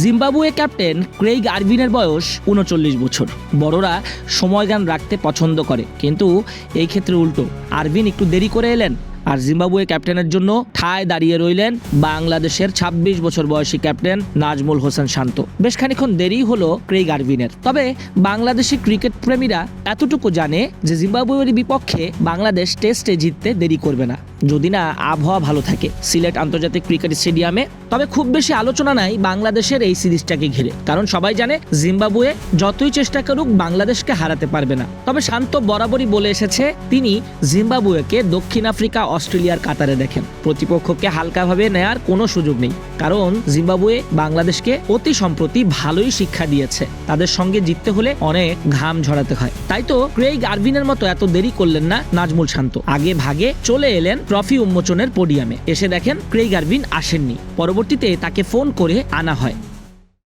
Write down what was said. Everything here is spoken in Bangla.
জিম্বাবুয়ে ক্যাপ্টেন ক্রেইগ আরভিনের বয়স উনচল্লিশ বছর। বড়রা সময়গান রাখতে পছন্দ করে, কিন্তু এই ক্ষেত্রে উল্টো। আরভিন একটু দেরি করে এলেন। আর জিম্বাবুয়ে ক্যাপ্টেনের জন্য ঠায় দাঁড়িয়ে রইলেন বাংলাদেশের ২৬ বছর বয়সী ক্যাপ্টেন নাজমুল হোসেন শান্ত। বেশ খানিক্ষণ দেরি হলো ক্রেইগ আরভিনের। তবে বাংলাদেশি ক্রিকেট প্রেমীরা এতটুকু জানে যে জিম্বাবুয়ের বিপক্ষে বাংলাদেশ টেস্টে জিততে দেরি করবে না। যদি না, আবহাওয়া ভালো থাকে, সিলেট আন্তর্জাতিক ক্রিকেট স্টেডিয়ামে। তবে খুব বেশি আলোচনা নাই বাংলাদেশের এই সিরিজটাকে ঘিরে। কারণ সবাই জানে, জিম্বাবুয়ে যতই চেষ্টা করুক বাংলাদেশকে হারাতে পারবে না। তবে শান্ত বরাবরই বলে এসেছে, তিনি জিম্বাবুয়েকে দক্ষিণ আফ্রিকা অস্ট্রেলিয়ার কাতারে দেখেন। প্রতিপক্ষকে হালকাভাবে নেয়ার কোনো সুযোগ নেই। কারণ জিম্বাবুয়ে বাংলাদেশকে অতি সম্প্রতি ভালোই শিক্ষা দিয়েছে। তাদের সঙ্গে জিততে হলে অনেক ঘাম ঝরাতে হয়। তাই তো ক্রেইগ আরভিনের মতো এত দেরি করলেন না নাজমুল শান্ত। আগে ভাগে চলে এলেন ট্রফি উন্মোচনের পোডিয়ামে। এসে দেখেন ক্রেইগ আরভিন আসেননি। পরবর্তীতে তাকে ফোন করে আনা হয়।